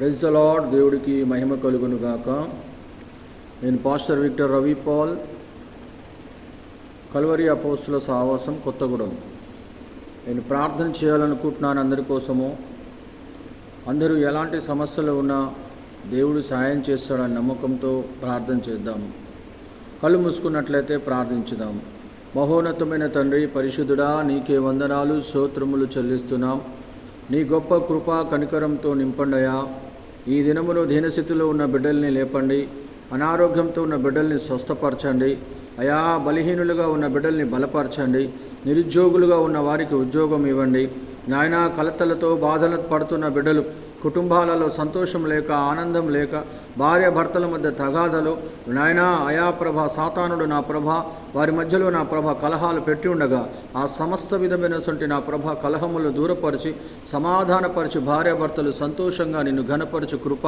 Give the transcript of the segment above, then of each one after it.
Praise దేవుడికి మహిమ కలుగును గాక. నేను pastor Victor Ravi Paul Calvary అపోస్తుల సావాసం కొత్తగూడెం. నేను ప్రార్థన చేయాలనుకుంటున్నాను అందరి కోసము. అందరూ ఎలాంటి సమస్యలు ఉన్నా దేవుడు సాయం చేస్తాడని నమ్మకంతో ప్రార్థన చేద్దాం. కళ్ళు మూసుకున్నట్లయితే ప్రార్థించుదాం. మహోన్నతమైన తండ్రి పరిశుద్ధుడా నీకే వందనాలు స్తోత్రములు చెల్లిస్తున్నాం. నీ గొప్ప కృపా కనికరంతో నింపండయా ఈ దినమును దీనస్థితిలో ఉన్న బిడ్డల్ని లేపండి. అనారోగ్యంతో ఉన్న బిడ్డల్ని స్వస్థపరచండి. అయా బలహీనులుగా ఉన్న బిడ్డల్ని బలపరచండి నిరుద్యోగులుగా ఉన్న వారికి ఉద్యోగం ఇవ్వండి. నాయన కలతలతో బాధలు పడుతున్న బిడ్డలు కుటుంబాలలో సంతోషం లేక ఆనందం లేక భార్య భర్తల మధ్య తగాదలు. నాయన అయా ప్రభ సాతానుడు నా ప్రభ వారి మధ్యలో నా ప్రభ కలహాలు పెట్టి ఉండగా ఆ సమస్త విధమైనటువంటి నా ప్రభ కలహములు దూరపరిచి సమాధానపరిచి భార్య భర్తలు సంతోషంగా నిన్ను ఘనపరచు కృప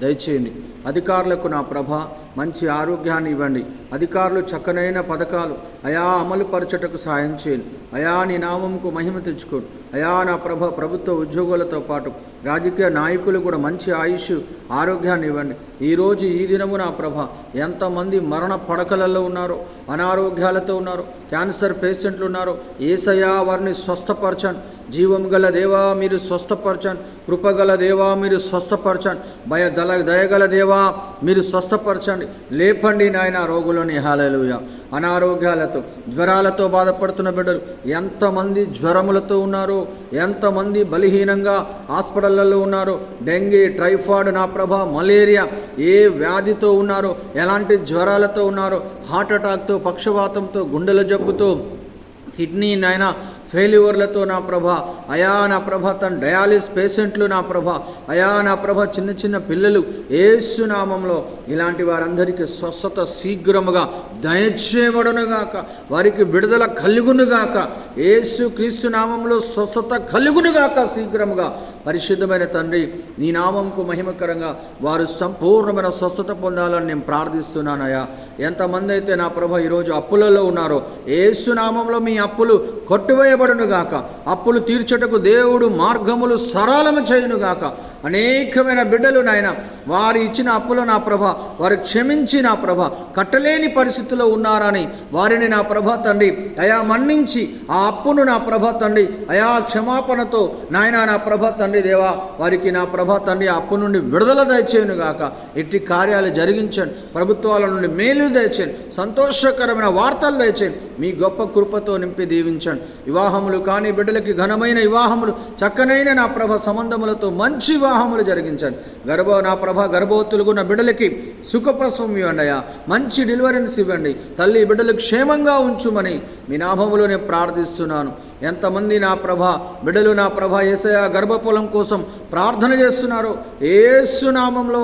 దయచేయండి. అధికారులకు నా ప్రభ మంచి ఆరోగ్యాన్ని ఇవ్వండి. అధికారులు చక్కనైన పథకాలు. అయా అమలు పరచటకు సాయం చేయండి అయా నీ నామంకు మహిమ తెచ్చుకోండి. అయా నా ప్రభ ప్రభుత్వ ఉద్యోగులతో పాటు రాజకీయ నాయకులు కూడా మంచి ఆయుష్ ఆరోగ్యాన్ని ఇవ్వండి. ఈరోజు ఈ దినము నా ప్రభ ఎంతమంది మరణ పడకలలో ఉన్నారో అనారోగ్యాలతో ఉన్నారు క్యాన్సర్ పేషెంట్లు ఉన్నారు ఏసయా వారిని స్వస్థపరచండి. జీవం గల దేవా మీరు స్వస్థపరచండి. కృపగల దేవా మీరు స్వస్థపరచండి. భయ దల దయగల దేవా మీరు స్వస్థపరచండి. లేపండి నాయన రోగులని. హాలలుయ అనారోగ్యాలతో జ్వరాలతో బాధపడుతున్న బిడ్డలు ఎంతమంది జ్వరములతో ఉన్నారో ఎంతమంది బలహీనంగా హాస్పిటళ్ళలో ఉన్నారో డెంగీ టైఫాయిడ్ నా ప్రభ మలేరియా ఏ వ్యాధితో ఉన్నారో ఎలాంటి జ్వరాలతో ఉన్నారో హార్ట్ అటాక్తో పక్షవాతంతో గుండెల జబ్బుతో కిడ్నీ నాయన ఫెయిల్యూర్లతో నా ప్రభ అయా నా ప్రభ తన డయాలిస్ పేషెంట్లు నా ప్రభ అయా నా ప్రభ చిన్న చిన్న పిల్లలు ఏసునామంలో ఇలాంటి వారందరికీ స్వస్థత శీఘ్రముగా దయచేయబడునుగాక వారికి విడుదల కలుగునుగాక ఏసు క్రీస్తు నామంలో స్వస్థత కలుగునుగాక శీఘ్రముగా పరిశుద్ధమైన తండ్రి నీ నామంకు మహిమకరంగా వారు సంపూర్ణమైన స్వస్థత పొందాలని నేను ప్రార్థిస్తున్నానయ్యా. ఎంతమంది అయితే నా ప్రభ ఈరోజు అప్పులలో ఉన్నారో ఏసు నామంలో మీ అప్పులు కొట్టువేయబడునుగాక. అప్పులు తీర్చుటకు దేవుడు మార్గములు సరళము చేయునుగాక. అనేకమైన బిడ్డలు నాయన వారు ఇచ్చిన అప్పులు నా ప్రభ వారు క్షమించి నా ప్రభ కట్టలేని పరిస్థితిలో ఉన్నారని వారిని నా ప్రభ తండ్రి అయా మన్నించి ఆ అప్పును నా ప్రభ తండ్రి అయా క్షమాపణతో నాయన నా ప్రభ తండ్రి దేవా వారికి నా ప్రభ తండ్రి ఆ అప్పు నుండి విడుదల దయచేయను గాక ఎట్టి కార్యాలు జరిగించండి. ప్రభుత్వాల నుండి మేలు దయచేయండి. సంతోషకరమైన వార్తలు దయచేయండి. మీ గొప్ప కృపతో నింపి దీవించండి. వివాహములు కానీ బిడ్డలకి ఘనమైన వివాహములు చక్కనైన నా ప్రభ సంబంధములతో మంచి వివాహములు జరిగించండి. గర్భ నా ప్రభ గర్భవతులుగు నా బిడ్డలకి సుఖప్రసవం ఇవ్వండి అయ్యా మంచి డెలివరెన్స్ ఇవ్వండి. తల్లి బిడ్డలు క్షేమంగా ఉంచుమని మీ నాభములోనే నేను ప్రార్థిస్తున్నాను. ఎంతమంది నా ప్రభ బిడ్డలు నా ప్రభ ఏసయ గర్భఫలం కోసం ప్రార్థన చేస్తున్నారు ఏసు నామంలో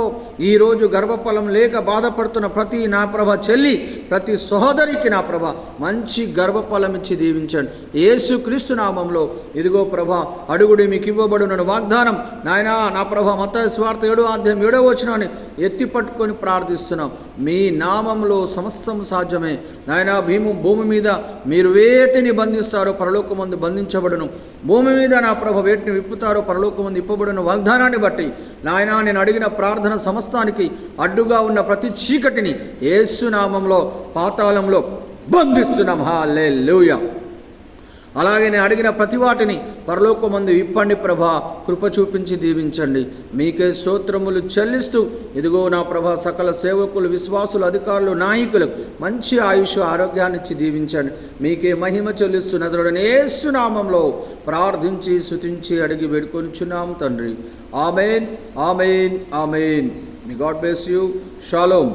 ఈరోజు గర్భఫలం లేక బాధపడుతున్న ప్రతి నా ప్రభ చెల్లి ప్రతి సహోదరికి నా ప్రభ మంచి గర్భఫలం ఇచ్చి దీవించండి. ఏసు క్రీస్తు నామంలో ఇదిగో ప్రభా అడుగుడి మీకు ఇవ్వబడున వాగ్దానం. నాయన నా ప్రభ మత స్వార్థ ఏడో అధ్యాయం ఏడో వచ్చినాన్ని ఎత్తి పట్టుకొని ప్రార్థిస్తున్నాం. మీ నామంలో సమస్తం సాధ్యమే. నాయన భీము భూమి మీద మీరు వేటిని బంధిస్తారో పరలోకమందు బంధించబడును. భూమి మీద నా ప్రభ వేటిని విప్పుతారో పరలోకమందు ఇప్పబడును వాగ్దానాన్ని బట్టి. నాయన నేను అడిగిన ప్రార్థన సమస్తానికి అడ్డుగా ఉన్న ప్రతి చీకటిని ఏసు నామంలో పాతాళంలో బంధిస్తున్నాం. హాలే అలాగే నేను అడిగిన ప్రతి వాటిని పరలోకమందు ఇప్పండి ప్రభా కృప చూపించి దీవించండి. మీకే స్తోత్రములు చెల్లిస్తూ ఇదిగో నా ప్రభా సకల సేవకులు విశ్వాసులు అధికారులు నాయకులు మంచి ఆయుష్ ఆరోగ్యాన్ని ఇచ్చి దీవించండి. మీకే మహిమ చెల్లిస్తూ నజరుడని ఏసునామంలో ప్రార్థించి శుతించి అడిగి వేడుకొనిచున్నాం తండ్రి. Amen amen amen. May God bless you shalom